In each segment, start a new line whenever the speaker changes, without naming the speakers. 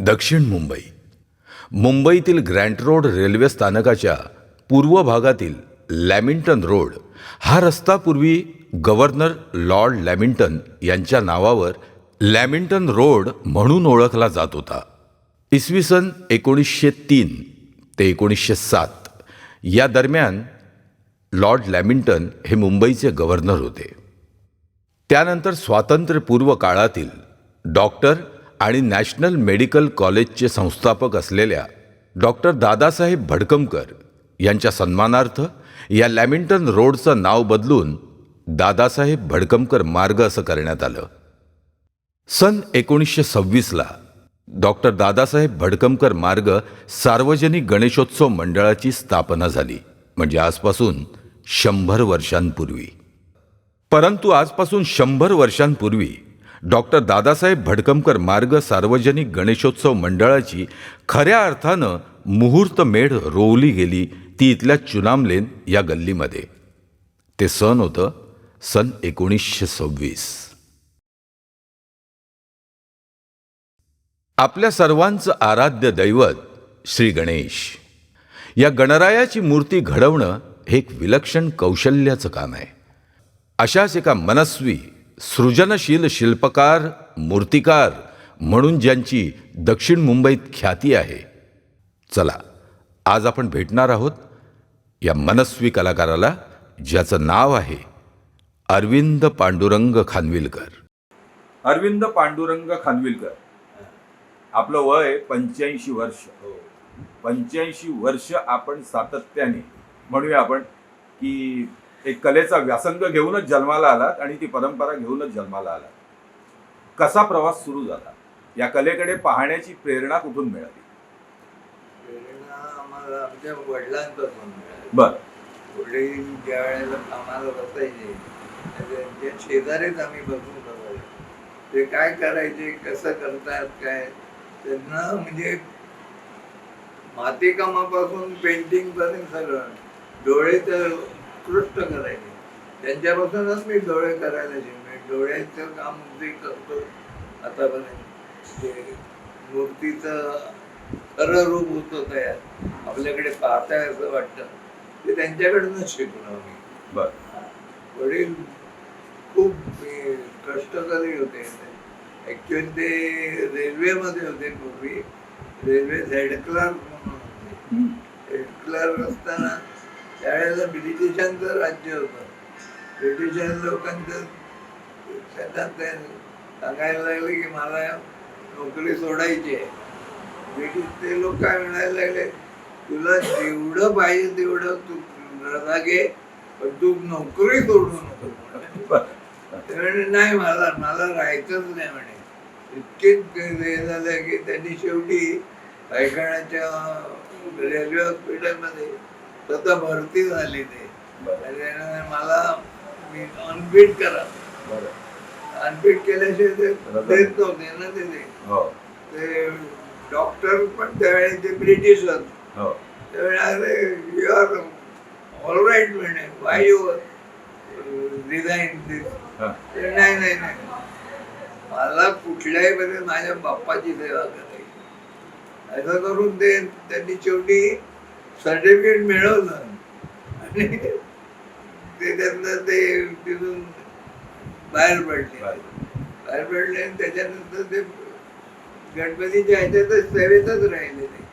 दक्षिण मुंबई. मुंबईतील Grant road railway स्थानकाच्या पूर्व भागातील लॅमिंटन रोड हा रस्ता पूर्वी गव्हर्नर लॉर्ड लॅमिंटन यांच्या नावावर लॅमिंटन रोड म्हणून ओळखला जात होता. इसवी सन एकोणीसशे तीन ते एकोणीसशे सात. या दरम्यान लॉर्ड लॅमिंटन हे मुंबईचे गव्हर्नर होते. त्यानंतर स्वातंत्र्यपूर्व काळातील डॉक्टर आणि नॅशनल मेडिकल कॉलेजचे संस्थापक असलेल्या डॉक्टर दादासाहेब भडकमकर यांच्या सन्मानार्थ या लॅमिंटन रोडचं नाव बदलून दादासाहेब भडकमकर मार्ग असं करण्यात आलं. सन एकोणीसशे सव्वीसला डॉक्टर दादासाहेब भडकमकर मार्ग सार्वजनिक गणेशोत्सव मंडळाची स्थापना झाली म्हणजे आजपासून शंभर वर्षांपूर्वी. परंतु आजपासून शंभर वर्षांपूर्वी डॉक्टर दादासाहेब भडकमकर मार्ग सार्वजनिक गणेशोत्सव मंडळाची खऱ्या अर्थानं मुहूर्त मेढ रोवली गेली ती इथल्या चुनामलेन या गल्लीमध्ये. ते सण होतं सन एकोणीसशे सव्वीस. आपल्या सर्वांचं आराध्य दैवत श्री गणेश. या गणरायाची मूर्ती घडवणं हे एक विलक्षण कौशल्याचं काम आहे. अशाच एका मनस्वी सृजनशील शिल्पकार मूर्तिकार म्हणून ज्यांची दक्षिण मुंबईत ख्याती आहे. चला आज आपण भेटणार आहोत या मनस्वी कलाकाराला ज्याचं नाव आहे अरविंद पांडुरंग खानविलकर. अरविंद पांडुरंग खानविलकर. आपलं वय पंच्याऐंशी वर्ष. हो. पंच्याऐंशी वर्ष आपण सातत्याने म्हणूया आपण की एक कलेचा व्यासंग घेऊनच जन्माला आलात आणि ती परंपरा घेऊनच जन्माला आलात. कसा प्रवास सुरू झाला? या कलेकडे पाहण्याची प्रेरणा कुठून मिळाली?
प्रेरणा आम्हाला आमच्या वडिलांपासून मिळाली.
बर.
वडील ज्या वेळेला बसायचे त्यांच्या शेजारीच आम्ही बसून बसायचो. ते काय करायचे कसं करतात काय? त्यांना म्हणजे मातीकामापासून पेंटिंग पर्यंत सगळं. डोळे तर उत्कृष्ट करायचे. त्यांच्यापासूनच मी डोळे करायला शिकले डोळ्याचं काम जे करतो आतापर्यंत ते मूर्तीचं खरं रूप होतं तयार आपल्याकडे पाहताय असं वाटतं. ते त्यांच्याकडूनच शिकलो मी.
बर.
वडील खूप कष्टकरी होते. ऍक्च्युअली ते रेल्वेमध्ये होते पूर्वी. रेल्वे हेड क्लर्क म्हणून होते. हेड क्लर्क असताना त्यावेळेला ब्रिटिशांचं राज्य होतं. ब्रिटिश लोकांचं त्यांना ते सांगायला लागले की मला नोकरी सोडायची आहे. ब्रिटिश ते लोक काय म्हणायला लागले? तुला जेवढं पाहिजे तेवढं तू रजा घे पण तू नोकरी सोडू नको ते म्हणे नाही मला मला राहायचंच नाही म्हणे. इतकेच हे झालं की त्यांनी शेवटी पैठणाच्या रेल्वे हॉस्पिटलमध्ये स्वतः भरती झाली ते. मला मी अनफिट करा.
बर.
अनफिट केल्याशिवाय ते देत नव्हते ना ते. ते.
हो.
ते डॉक्टर पण त्यावेळी ते ब्रिटिश होते.
हो.
त्यावेळी अरे यू आर ऑल राईट म्हणे. वाय यू रिझाईन
हा.
नाही नाही नाही. मला कुठल्याही मध्ये माझ्या बाप्पाची सेवा करायची. असं करून ते त्यांनी शेवटी सर्टिफिकेट मिळवलं. आणि ते त्यांना ते तिथून बाहेर पडले. बाहेर. पडले आणि त्याच्यानंतर ते गणपतीच्या ह्याच्यातच सेवेतच राहिले ते.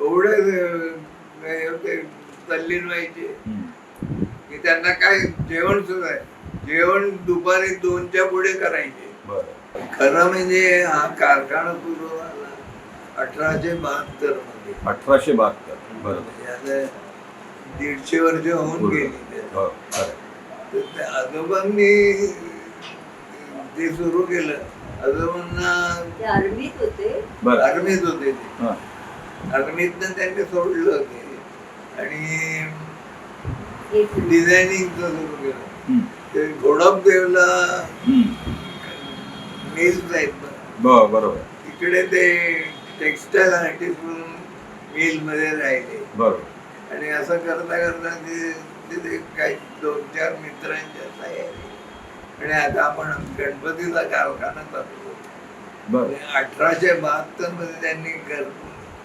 एवढं तल्लीन व्हायचे. की त्यांना काय जेवण सुद्धा आहे जेवण दुपारी दोनच्या पुढे करायचे.
बर.
खरं म्हणजे हा कारखाना सुरू झाला अठराशे बहात्तरमध्ये
अठराशे बहात्तर. बरोबर
म्हणजे दीडशे वर्ष होऊन गेली ते.
हो.
तर त्या आजोबांनी ते सुरू केलं आजोबांना
ते आर्मीत होते
बरं
आर्मीत होते ते
हा.
आर्मीतनं त्यांनी सोडलं ते आणि डिझायनिंगचं सुरू केलं. ते गोडपदेवला
हम्म.
मिल्स आहेत ना.
ब- बरोबर
तिकडे ते टेक्स्टाईल आर्टिस्ट म्हणून मिलमध्ये राहिले.
बरोबर.
आणि असं करता करता ते तिथे काही दोन चार मित्रांच्या तयारी. आणि आता आपण गणपतीचा कारखाना चालू अठराशे बहात्तरमध्ये त्यांनी कर-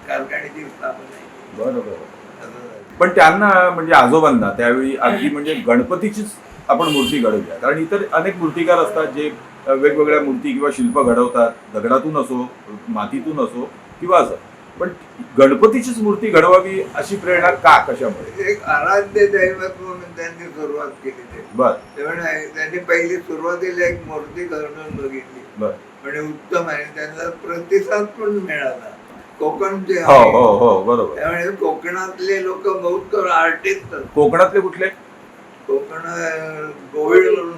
कारखान्याची स्थापना केली.
बरं बरं
असं झालं.
पण त्यांना म्हणजे आजोबांना त्यावेळी अगदी म्हणजे गणपतीचीच आपण मूर्ती घडवूया कारण इतर अनेक मूर्तिकार असतात जे वेगवेगळ्या मूर्ती किंवा शिल्प घडवतात. दगडातून असो मातीतून असो किंवा असं. पण गणपतीचीच मूर्ती घडवावी अशी प्रेरणा का? कशामुळे?
एक आराध्य दैवत म्हणून त्यांनी सुरुवात केली ते.
बर.
त्यामुळे त्यांनी पहिली सुरुवातीला एक मूर्ती घडवून बघितली.
बर.
म्हणजे उत्तम आहे. त्यांना प्रतिसाद पण मिळाला. कोकणचे
हो. हो हो बरोबर.
त्यामुळे कोकणातले लोक बहुत आर्टिस्ट
कोकणातले कुठले?
कोकण अं, गोविड म्हणून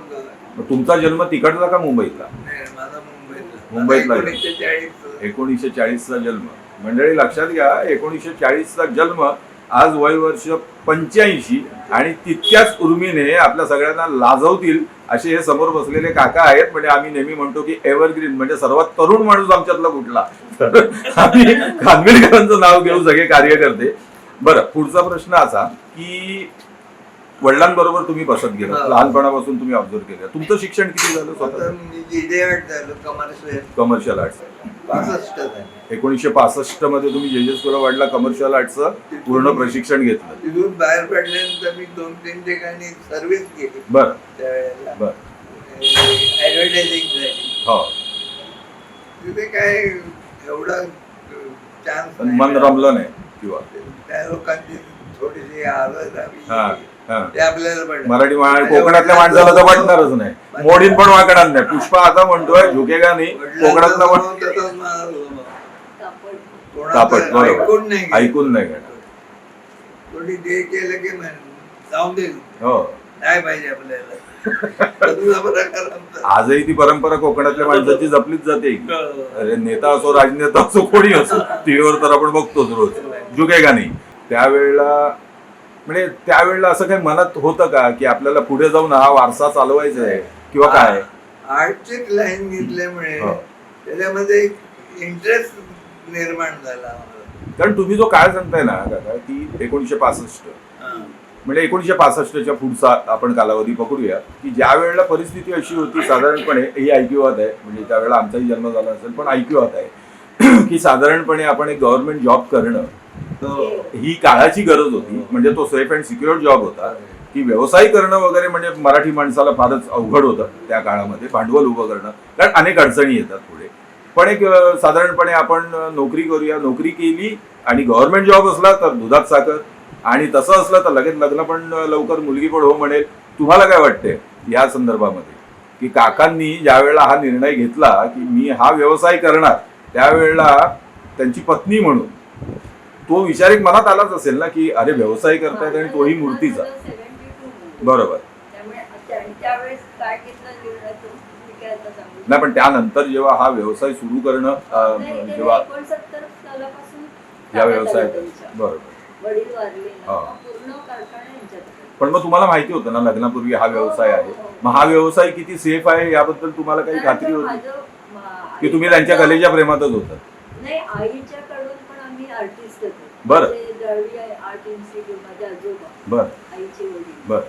तुमचा जन्म तिकडचा का मुंबईतला?
नाही, माझा मुंबईतला.
मुंबईतला आहे.
एकोणीसशे चाळीस
एकोणीसशे चाळीसचा जन्म. मंडळी लक्षात घ्या एकोणीसशे चाळीसचा जन्म आज वय वर्ष पंच्याऐंशी आणि तितक्याच उर्मीने आपल्या सगळ्यांना लाजवतील असे हे समोर बसलेले काका आहेत म्हणजे आम्ही नेहमी म्हणतो की एव्हरग्रीन म्हणजे सर्वात तरुण माणूस आमच्यातला कुठला? आम्ही खानविलकरांचं नाव घेऊन सगळे कार्य करते बरं पुढचा प्रश्न असा की वडिलांबरोबर तुम्ही बसत गेला
हा.
लहानपणापासून तुम्ही ऑब्झर्व केलं. तुमचं शिक्षण किती झालं स्वतः
कमर्शियल
आर्ट्स एकोणीसशे पासष्टमध्ये तुम्ही जे जे स्कूल वाडला कमर्शियल आर्टचं पूर्ण प्रशिक्षण घेतलं.
तिथून बाहेर पडल्यानंतर मी दोन तीन ठिकाणी सर्व्हिस केली.
बर. बर.
ऍडव्हर्टायझिंग
हो.
तिथे काय एवढा चान्स
मन रमलं नाही किंवा.
त्या लोकांची थोडीशी
हा.
ते आपल्याला पडलं.
मराठी मा- कोकणातल्या माणसाला तर वाटणारच नाही. मोडीन पण वाकणार नाही. पुष्पा आता म्हणतोय झुकेगा नाही? कोकणातला
तसाच.
कापड.
तापट
कोणाचं ऐकून
बरोबर.
नाही
ऐकून नाही घेणार
कोणी जे केलं की म्हण, जाऊन दे.
हो.
नाही पाहिजे आपल्याला. तसला प्रकार आमचा.
आजही ती परंपरा कोकणातल्या माणसाची जपलीच जाते. की. अरे नेता असो राजनेता असो कोणी असो टीव्हीवर तर आपण बघतोच रोज. जुकेगा नाही? त्यावेळेला म्हणजे त्यावेळेला असं काही मनात होतं का की आपल्याला पुढे जाऊन हा वारसा चालवायचा आहे किंवा काय
आर्टची लाईन घेतल्यामुळे
हो.
त्याच्यामध्ये इंटरेस्ट निर्माण झाला.
कारण तुम्ही जो काळ सांगताय ना काका की एकोणीशे पासष्ट. म्हणजे एकोणीशे पासष्टच्या पुढचा आपण कालावधी पकडूया की ज्या वेळेला परिस्थिती अशी होती साधारणपणे ही ऐकिवात आहे म्हणजे त्यावेळेला आमचाही जन्म झाला असेल पण ऐकिवात आहे की साधारणपणे आपण एक गव्हर्नमेंट जॉब करणं ही काळाची गरज होती. म्हणजे तो सेफ अँड सिक्युअर जॉब होता. की व्यवसाय करणं वगैरे म्हणजे मराठी माणसाला फारच अवघड होतं त्या काळामध्ये. भांडवल उभं करणं. कारण अनेक अडचणी येतात पुढे. पण एक साधारणपणे आपण नोकरी करूया. नोकरी केली आणि गव्हर्नमेंट जॉब असला तर दुधात साखर. आणि तसं असलं तर लगेच लग्न पण लवकर मुलगी पण हो म्हणेल. तुम्हाला काय वाटते या संदर्भामध्ये? की काकांनी ज्या वेळेला हा निर्णय घेतला की मी हा व्यवसाय करणार त्यावेळेला त्यांची पत्नी म्हणून तो विचार एक मनात आलाच असेल ना की अरे व्यवसाय करतायत आणि तोही मूर्तीचा.
माझं 72 मध्ये.
बरोबर. नाही पण त्यानंतर जेव्हा हा व्यवसाय सुरू करणं जेव्हा
69 सालापासून
या
ताब्यात
व्यवसाय
आलं त्यांच्या.
बरोबर. हा. पण मग तुम्हाला माहिती होतं ना लग्नापूर्वी हा व्यवसाय आहे. मग हा व्यवसाय किती सेफ आहे याबद्दल तुम्हाला काही खात्री होती? की तुम्ही त्यांच्या कलेच्या प्रेमातच होतात
नाही आईच्याकडून पण आम्ही आर्टिस्ट होतो
बरं. बर. बर.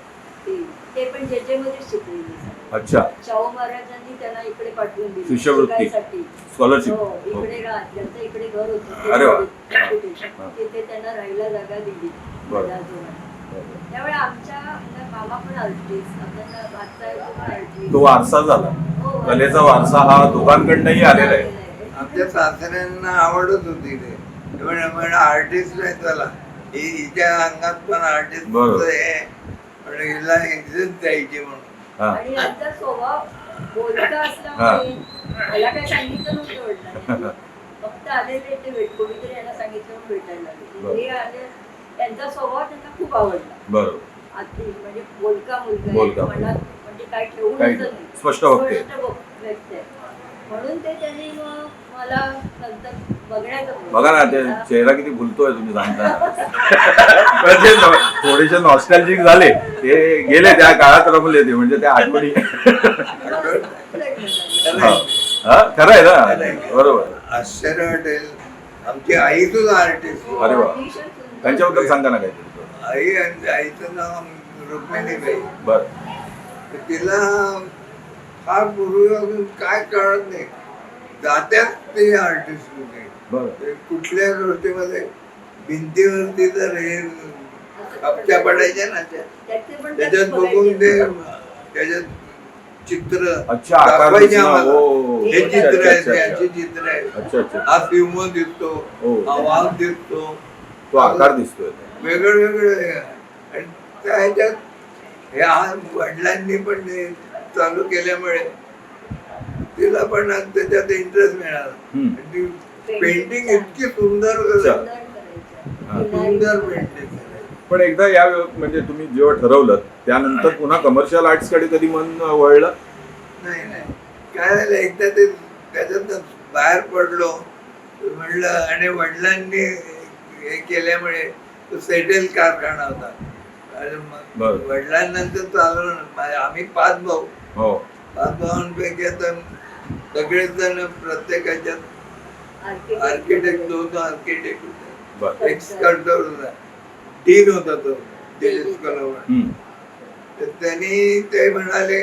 ते पण जेजे मध्ये शिकलेले सगळे.
अच्छा.
शाहू महाराजांनी त्यांना इकडे पाठवून दिले
शिष्यवृत्ती. स्कॉलरशिप
हो इकडे त्यांचं इकडे घर होतं.
अरे वा.
तिथे
हा.
त्यांना राहायला जागा दिली. त्यामुळे आमच्या मामा पण आर्टिस्ट पण
तो वारसा झाला. कलेचा वारसा हा दोघांकडनंही आलेला आहे.
आमच्या सासऱ्यांना आवडत होती ते. त्यामुळे आर्टिस्ट नाही त्याला ही हिच्या अंगात पण आर्टिस्ट. आहे. पण हिला एक्झिस्ट द्यायची म्हणून.
हा.
आणि यांचा स्वभाव बोलका असल्यामुळे मला काय सांगितलं नव्हतं फक्त आलेले ते भेट कोणीतरी यांना सांगितलं भेटायला. हे आले त्यांचा स्वभाव त्यांना खूप आवडला.
बरोबर.
अति म्हणजे बोलका मुलगा आहे. मनात म्हणजे काय ठेवून.
स्पष्ट
व्यक्ती आहे. म्हणून ते त्यांनी मग मला नंतर बघण्याचं
बघा ना ते चेहरा किती भुलतोय तुम्ही सांगताना म्हणजे न- थोडेसे नॉस्टॅल्जिक झाले. ते गेले त्या काळात रमले ते म्हणजे त्या आठवणी. हा. हा, खरं आहे ना बरोबर.
आश्चर्य वाटेल. आमची आई सुद्धा आर्टिस्ट
अरे वा. त्यांच्याबद्दल सांगा ना काहीतरी.
आई आणि आईचं नाव रुक्मिणीबाई.
बर.
तर फार पूर्वीपासून काय कळत नाही जात्यात ते आर्टिस्ट होते
बरं
ते कुठल्या गोष्टीमध्ये भिंतीवरती तर हे कपच्या पडायच्या ना
त्याचे
त्याच्यात बघून ते. त्याच्यात चित्र
अच्छा आकार
दाखवायचे
दिसला.
आम्हाला.
हो.
हे
अच्छा,
चित्र
अच्छा,
आहे
अच्छा,
ते
अच्छा.
अशी चित्र आहे
अच्छा अच्छा
हा सिंह दिसतो
हो.
हा वाघ दिसतो
तो आकार दिसतोय
वेगळं वेगळं आहे. आणि त्या ह्याच्यात ह्या वडिलांनी पण चालू केल्यामुळे तिला पण त्याच्यात इंटरेस्ट मिळाला. पेंटिंग इतकी सुंदर
सुंदर करायचं.
हा.
सुंदर
किनारी
पेंटिंग
पण एकदा या म्हणजे तुम्ही जेव्हा ठरवलं त्यानंतर पुन्हा कमर्शियल आर्ट्सकडे कधी मन वळलं?
नाही नाही. काय झालं एकदा ते त्याच्यात बाहेर पडलो. म्हणलं आणि वडिलांनी हे केल्यामुळे तो सेटेल कारखाना होता. आणि. वडिलांनंतर चालवलं. मा- आम्ही पाच भाऊ.
हो.
भावांपैकी आता सगळेच जण
architect
आर्किटेक्ट. दोन आर्किटेक्ट होते. एक स्कल्प्टर होता डीन होता तो दिलीप. तर त्यांनी ते म्हणाले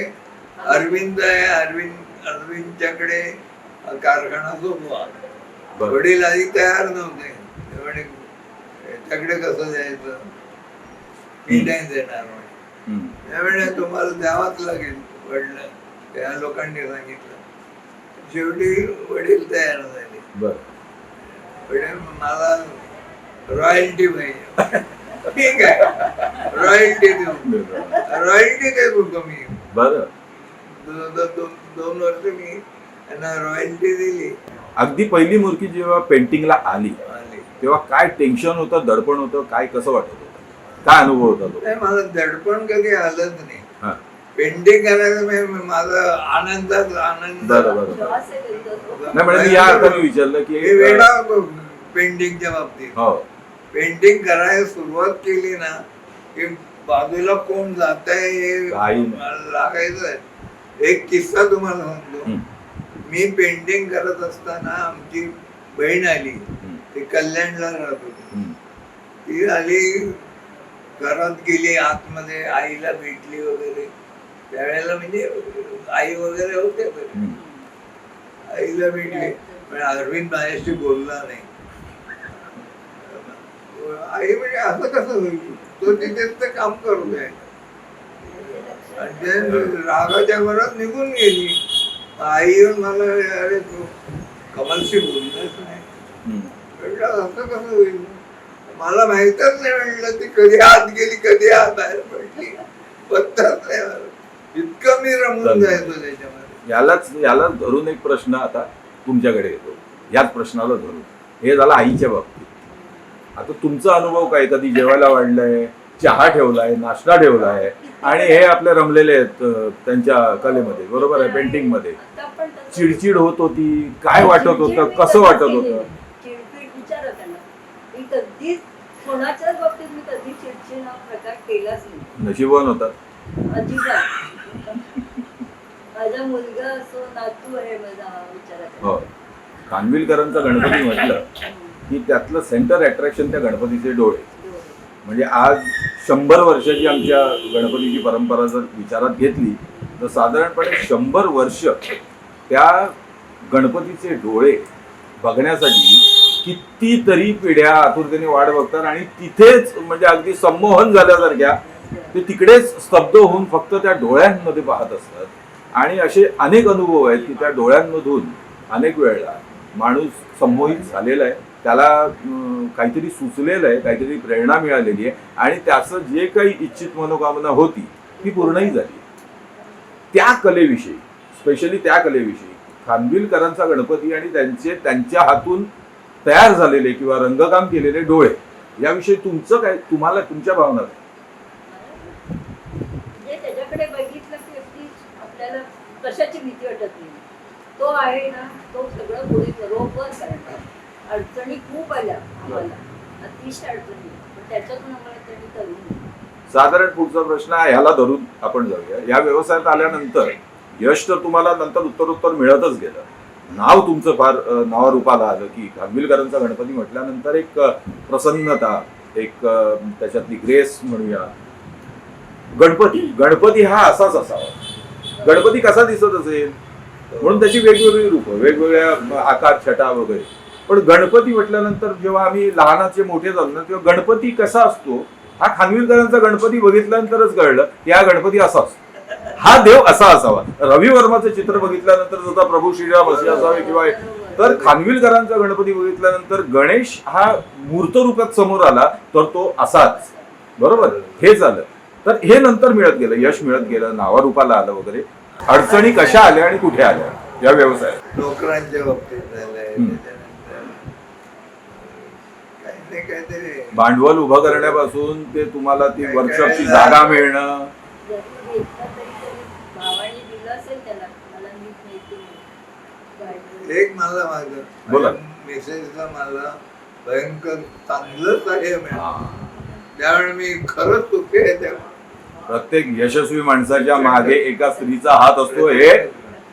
अरविंद आहे अरविंद अरविंदच्याकडे कारखाना सोपवा. वडील आधी तयार नव्हते. ते म्हणे याच्याकडे कसं जायचं? मी नाही देणार. त्यावेळे तुम्हाला द्यावाच लागेल. वडील त्या लोकांनी सांगितलं. शेवटी वडील तयार झाले.
बर.
वडील मला रॉयल्टी पाहिजे ठीक आहे. रॉयल्टी देऊ. रॉयल्टी देत मी?
बर.
दोन दोन वर्ष मी त्यांना रॉयल्टी दिली.
अगदी पहिली मूर्ती जेव्हा पेंटिंगला आली
आली.
तेव्हा काय टेन्शन होतं दडपण होतं काय कसं वाटत होतं? काय अनुभव होता
मला दडपण कधी आलंच नाही. पेंटिंग करायचं म्हणजे माझा आनंदात आनंद
बरं बरं
आहे तो.
नाही म्हणजे मी या अर्थाने विचारलं की
मी वेडा होतो पेंटिंगच्या बाबतीत
हो
पेंटिंग करायला सुरुवात केली ना की बाजूला कोण जात आहे हे
काही नाही.
मला लागायचं एक किस्सा तुम्हाला सांगतो. मी पेंटिंग करत असताना आमची बहीण आली
हम्म.
ती कल्याणला राहत होती. ती आली घरात गेली आतमध्ये आईला भेटली वगैरे त्यावेळेला म्हणजे आई वगैरे होते. आईला भेटली. पण अरविंद माझ्याशी बोलला नाही. आई म्हणजे असं कसं होईल? तो तिथेच ते काम करू आणि ते रागाच्या भरात निघून गेली. आई येऊन मला अरे तू कमलशी बोललाच नाही. म्हटलं असं कसं होईल? मला माहितच नाही म्हटलं ती कधी आत गेली कधी आत बाहेर पडली. पत्ताच नाही मला. इतकं मी रमून. जायचो त्याच्यामध्ये.
यालाच यालाच धरून एक प्रश्न आता तुमच्याकडे येतो. याच प्रश्नाला धरून. हे झालं आईच्या बाबतीत. आता तुमचा अनुभव काय कधी जेवायला वाढलंय चहा ठेवलाय नाश्ता ठेवलाय आणि हे आपले रमलेले आहेत त्यांच्या कलेमध्ये बरोबर आहे
पेंटिंगमध्ये
चिडचिड होत होती काय वाटत होतं कसं वाटत
केली
होतं? नशिबवान होतात.
माझा मुलगा असो नातू आहे माझा विचारा
हो
करा.
खानविलकरांचा गणपती म्हटलं की त्यातलं सेंटर अट्रॅक्शन त्या गणपतीचे डोळे
डोळे.
म्हणजे आज शंभर वर्षाची आमच्या गणपतीची परंपरा जर विचारात घेतली तर साधारणपणे शंभर वर्ष त्या गणपतीचे डोळे बघण्यासाठी कितीतरी पिढ्या आतुरतेने वाट बघतात आणि तिथेच म्हणजे अगदी संमोहन झाल्यासारख्या ते तिकडेच स्तब्ध होऊन फक्त त्या डोळ्यांमध्ये पाहत असतात. आणि असे अनेक अनुभव आहेत की त्या डोळ्यांमधून अनेक वेळेला माणूस संमोहित झालेला आहे. त्याला काहीतरी सुचलेलं आहे काहीतरी प्रेरणा मिळालेली आहे. आणि त्याचं जे काही इच्छित मनोकामना होती ती पूर्णही झाली. त्या कलेविषयी स्पेशली त्या कलेविषयी खानविलकरांचा गणपती आणि त्यांचे त्यांच्या हातून तयार झालेले किंवा रंगकाम केलेले डोळे याविषयी तुमचं काय तुम्हाला तुमच्या भावना
त्याच्याकडे बघितलं की अगदी आपल्याला कशाची भीती वाटत नाही. तो आहे ना तो सगळं पुढे बरोबर करणार अडचणी खूप आल्या आम्हाला. अतिशय अडचणी. पण त्याच्यातून आम्हाला त्यांनी करून
साधारण पुढचा प्रश्न आहे ह्याला धरून आपण जाऊया. या व्यवसायात आल्यानंतर यश तर तुम्हाला नंतर उत्तरोत्तर मिळतच गेलं. नाव तुमचं फार नावारूपाला आलं की खानविलकरांचा गणपती म्हटल्यानंतर एक प्रसन्नता एक त्याच्यातली ग्रेस म्हणूया. गणपती गणपती हा असाच असावा. गणपती कसा दिसत असेल? म्हणून त्याची वेगवेगळी रूपं वेगवेगळ्या आकार छटा वगैरे. पण गणपती म्हटल्यानंतर जेव्हा आम्ही लहानाचे मोठे झालो ना तेव्हा गणपती कसा असतो? हा खानविलकरांचा गणपती बघितल्यानंतरच कळलं की हा गणपती असा असतो. हा देव असा असावा. रवी वर्माचं चित्र बघितल्यानंतर जसा प्रभू श्रीराम असे असावे किंवा तर खानविलकरांचा गणपती बघितल्यानंतर गणेश हा मूर्त रूपात समोर आला तर तो असाच. बरोबर? हे झालं. तर हे नंतर मिळत गेलं यश मिळत गेलं नावारूपाला आलं वगैरे. अडचणी कशा आल्या आणि कुठे आल्या या व्यवसायात?
नोकरांच्या बाबतीत काहीतरी
भांडवल उभं करण्यापासून ते तुम्हाला ती वर्कशॉपची जागा मिळणं.
एक मला माझं
बोला.
मेसेजला मला भयंकर चांगलं कार्य मिळालं. त्यावेळी मी खरंच चुके आहे तेव्हा.
प्रत्येक यशस्वी माणसाच्या मागे एका स्त्रीचा हात असतो हे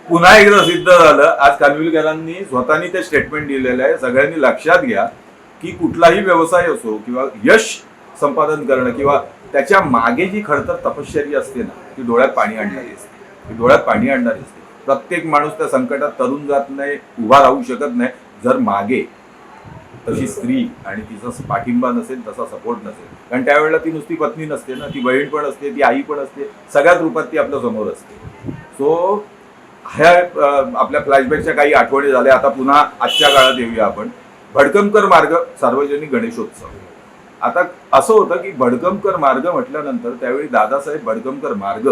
पुन्हा एकदा सिद्ध झालं. आज कानविलकरांनी स्वतःनी ते स्टेटमेंट दिलेलं आहे. सगळ्यांनी लक्षात घ्या की कुठलाही व्यवसाय असो किंवा यश संपादन करणं किंवा त्याच्यामागे जी खडतर तपश्चर्या असते ना ती डोळ्यात पाणी आणणारी असते. ती डोळ्यात पाणी आणणारी असते. प्रत्येक माणूस त्या संकटात तरुण जात नाही उभा राहू शकत नाही. जर मागे तशी स्त्री आणि तिचा पाठिंबा नसेल तसा सपोर्ट नसेल. कारण त्यावेळेला ती नुसती पत्नी नसते ना ती बहीण पण असते ती आई पण असते सगळ्याच रूपात ती आपल्यासमोर असते. सो ह्या आपल्या फ्लॅशबॅकच्या काही आठवणी झाल्या. आता पुन्हा आजच्या काळात येऊया आपण. भडकमकर मार्ग सार्वजनिक गणेशोत्सव. आता असं होतं की भडकमकर मार्ग म्हटल्यानंतर त्यावेळी दादासाहेब भडकमकर मार्ग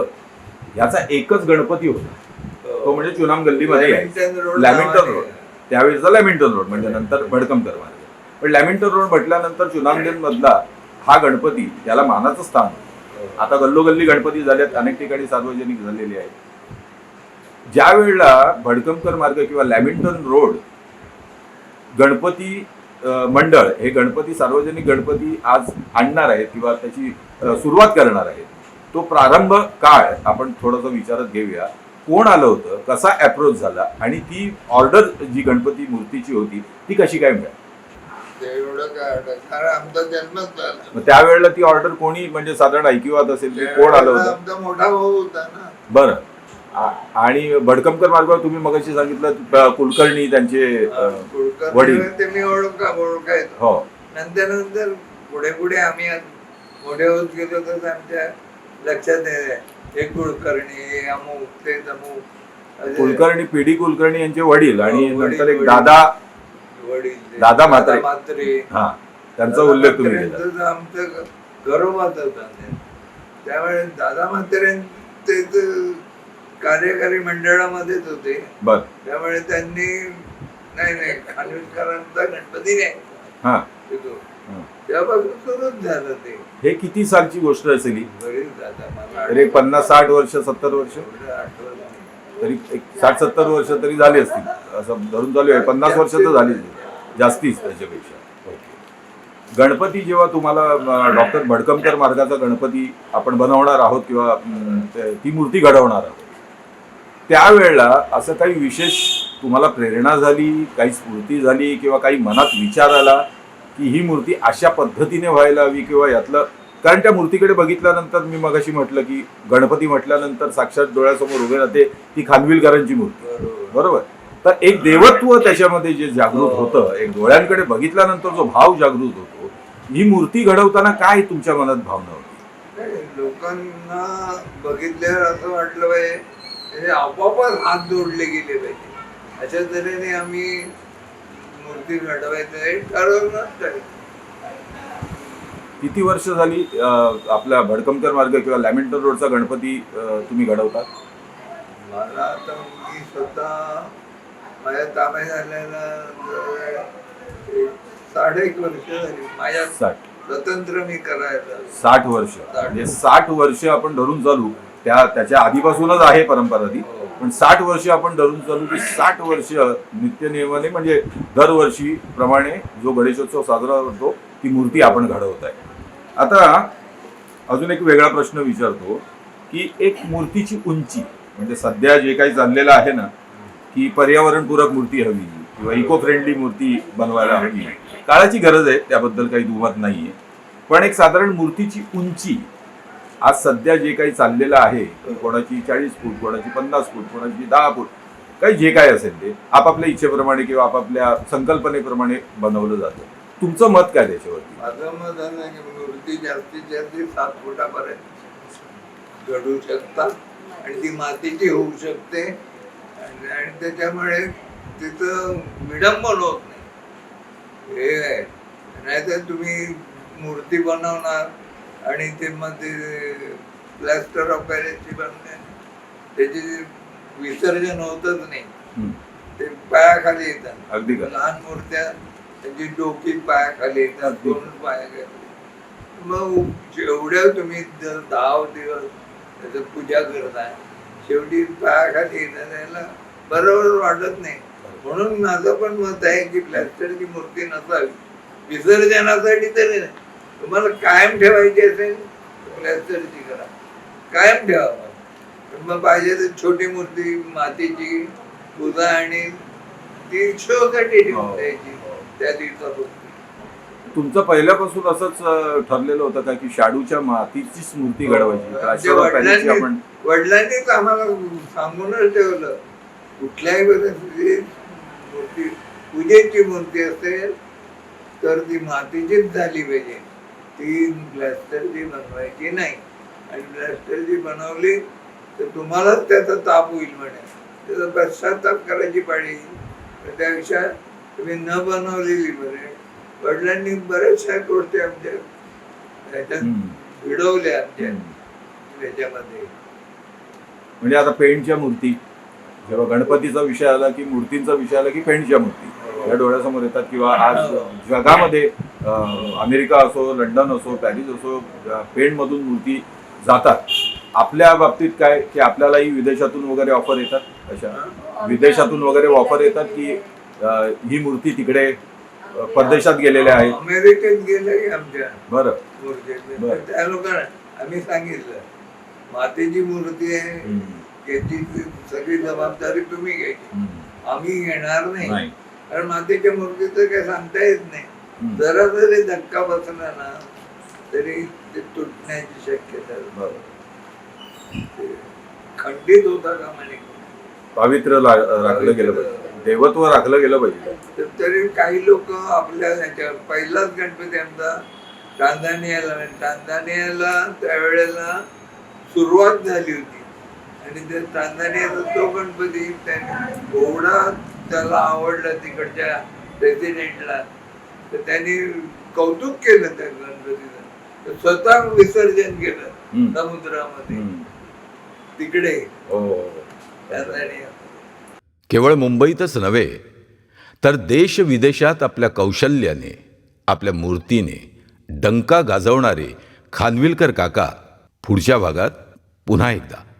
याचा एकच गणपती होता. तो म्हणजे चुनाम गल्लीमध्ये यायचा.
लॅमिंग्टन रोड
त्यावेळेचा लॅमिंग्टन रोड म्हणजे नंतर भडकमकर मार्ग. पण लॅमिंग्टन रोड म्हटल्यानंतर चुनामगंज मधला हा गणपती याला मानाचं स्थान आता गल्लोगल्ली गणपती झाल्यात अनेक ठिकाणी सार्वजनिक झालेले आहेत. ज्या वेळेला भडकमकर मार्ग किंवा लॅमिंटन रोड गणपती मंडळ हे गणपती सार्वजनिक गणपती आज आणणार आहेत किंवा त्याची सुरुवात करणार आहेत तो प्रारंभ काळ आपण थोडंसं विचारात घेऊया. कोण आलं होतं कसा अप्रोच झाला आणि ती ऑर्डर जी गणपती मूर्तीची होती ती कशी काय मिळाली?
एवढं काय वाटत? कारण आमचा जन्मच झाला
मग त्यावेळेला ती ऑर्डर कोणी म्हणजे साधारण ऐकिवात असेल की कोण आलं होतं?
आमचा मोठा भाऊ होता ना.
बरं. आ- आणि भडकमकर मार्गावर तुम्ही मगाशी सांगितलं अ, कुलकर्णी त्यांचे अ,
कुलकर्णी
वडील.
ते मी ओळखा ओळखायचो.
हो.
नंतर नंतर पुढे पुढे आम्ही आज मोठे होत गेलो तर आमच्या लक्षात येते हे कुलकर्णी हे अमुक ते तमुक असे
कुलकर्णी पीडी कुलकर्णी यांचे वडील आणि
हो, वडील,
नंतर एक
वडील.
दादा
वडील.
दादा म्हात्रे.
म्हात्रे.
हा त्यांचा उल्लेख तुम्ही केला.
आमचं गौरवात होता ते. त्यावेळेस दादा म्हात्रे ते कार्यकारी मंडळामध्येच होते.
बर.
त्यामुळे त्यांनी नाही नाही खानविलकरांचा गणपती नाही. तेव्हापासून सुरूच झालं ते.
हे किती सालची गोष्ट असेल
झालं
एक पन्नास साठ वर्ष सत्तर वर्ष. तरी एक साठ सत्तर वर्ष तरी झाली असतील. असं धरून चालू आहे. पन्नास वर्ष तर झालीच. जास्तीच त्याच्यापेक्षा. गणपती जेव्हा तुम्हाला डॉक्टर भडकमकर मार्गाचा गणपती आपण बनवणार आहोत किंवा ते- मूर्ती घडवणार आहोत त्यावेळेला असं काही विशेष तुम्हाला प्रेरणा झाली काही स्फूर्ती झाली किंवा काही मनात विचार आला की ही मूर्ती अशा पद्धतीने व्हायला हवी किंवा यातलं कारण त्या मूर्तीकडे बघितल्यानंतर मी मगाशी म्हटलं की गणपती म्हटल्यानंतर साक्षात डोळ्यासमोर उभे राहते ती खानविलकरांची मूर्ती.
बरोबर.
तर एक देवत्व त्याच्यामध्ये जे जागृत होतं एक डोळ्यांकडे बघितल्यानंतर जो भाव जागृत होतो ही मूर्ती घडवताना काय तुमच्या मनात भावना होती?
लोकांना बघितल्यावर असं वाटलं पाहिजे आपोआपच हात जोडले गेले पाहिजे अशा तऱ्हेने आम्ही मूर्ती घडवायचं हे आहे.
किती वर्ष झाली अं, आपल्या भडकमकर मार्ग किंवा लॅमिंटन रोडचा गणपती तुम्ही घडवतात
मला आता मी स्वतः माझ्या ताब्यात झालेला जवळ साडे एक वर्ष झाली. माझ्या
साठ.
स्वतंत्र मी करायला.
साठ वर्ष. म्हणजे साठ वर्ष आपण धरून चालू. त्या त्याच्या आधीपासूनच आहे परंपरा ती. पण साठ वर्ष आपण धरून चालू की साठ वर्ष नित्यनियमाने म्हणजे दरवर्षी प्रमाणे जो गणेशोत्सव साजरा होतो ती मूर्ती आपण घडवत आहे. आता अजून एक वेगळा प्रश्न विचारतो की एक मूर्तीची उंची म्हणजे सध्या जे काही चाललेलं आहे ना की पर्यावरणपूरक मूर्ती हवी किंवा इको फ्रेंडली मूर्ती बनवायला हवी. काळाची गरज आहे त्याबद्दल काही दुमत नाहीये. पण एक साधारण मूर्तीची उंची आज सध्या जे काही चाललेलं आहे कोणाची चाळीस फूट कोणाची पन्नास फूट कोणाची दहा फूट काही जे काय असेल ते आपापल्या इच्छेप्रमाणे किंवा आपापल्या संकल्पनेप्रमाणे बनवलं जातं. तुमचं मत काय त्याच्यावरती?
माझं मत असं मूर्ती जास्तीत जास्त सात फुटापर्यंत. घडू शकतात आणि ती मातीची होऊ शकते. आणि त्याच्यामुळे तिथं विडंबन होत नाही. हे आहे. नाहीतर तुम्ही मूर्ती बनवणार आणि ते मग ते प्लॅस्टर ऑफ पॅरिसची बनते. त्याचे विसर्जन होतच नाही. ते पायाखाली येतात.
अगदी
लहान मूर्त्या त्यांची डोकी पायाखाली येतात. दोन पायाखाली. मग जेवढ्या तुम्ही जर दहा दिवस त्याचं पूजा करताय शेवटी पायाखाली येणाऱ्याला बरोबर वाटत नाही. म्हणून माझं पण मत आहे की प्लॅस्टरची मूर्ती नसावी. विसर्जनासाठी तरी नाही. तुम्हाला कायम ठेवायची असेल प्लॅस्टरची करा. कायम ठेवा. मग पाहिजे तर छोटी मूर्ती मातीची पूजा आणि ती शोसाठी ठेवून द्यायची. त्या दिवसापासून.
तुमचं पहिल्यापासून असंच ठरलेलं होतं का की शाडूच्या मातीचीच मूर्ती घडवायची? आपण
वडिलांनी वडिलांनीच आम्हाला सांगूनच ठेवलं. कुठल्याही मूर्ती पूजेची मूर्ती असेल तर ती मातीचीच झाली पाहिजे. ती प्लॅस्टरची बनवायची नाही. आणि प्लॅस्टरची बनवली तर तुम्हालाच त्याचा ताप होईल म्हणे. त्याचा पश्चाताप करायची पाळी. तर त्यापेक्षा तुम्ही न बनवलेली बरे वडिलांनी बऱ्याचशा गोष्टी आमच्या ह्याच्यात. त्याच्यामध्ये
म्हणजे आता पेंटच्या मूर्ती. जेव्हा गणपतीचा विषय आला की मूर्तींचा विषय आला की पेंटच्या मूर्ती. या डोळ्यासमोर येतात किंवा आज जगामध्ये अमेरिका असो लंडन असो पॅरिस असो पेंटमधून मूर्ती जातात. आपल्या बाबतीत काय की आपल्यालाही विदेशातून वगैरे ऑफर येतात? अशा. विदेशातून वगैरे ऑफर येतात की ही मूर्ती तिकडे परदेशात गेलेल्या आहेत
अमेरिकेत गेले की आमच्या
बरं.
त्या लोकांना आम्ही सांगितलं मातेची मूर्ती आहे
हम्म.
याची सगळी जबाबदारी तुम्ही घ्यायची
हम्म.
आम्ही घेणार नाही
नाही
कारण मातेच्या मूर्तीचं काही सांगता येत नाही
हम्म.
जरा जरी धक्का बसला ना तरी ते तुटण्याची शक्यता.
बरं.
ते खंडित होता का म्हणे
पावित्र्य ला- राखलं गेलं पाहिजे देवत्व राखलं गेलं पाहिजे
तर तरी काही लोक आपल्या ह्याच्या पहिलाच गणपती आमचा टांझानियाला टांझानियाला त्यावेळेला सुरुवात झाली होती. आणि त्या टांझानियाचा तो गणपती त्याने एवढा त्याला आवडला तिकडच्या प्रेसिडेंटला तर त्यांनी कौतुक केलं त्या गणपतीचं स्वतः विसर्जन केलं. समुद्रामध्ये. तिकडे.
हो, हो, हो.
टांझानिया
केवळ मुंबईतच नव्हे तर देश विदेशात आपल्या कौशल्याने आपल्या मूर्तीने डंका गाजवणारे खानविलकर काका पुढच्या भागात पुन्हा एकदा.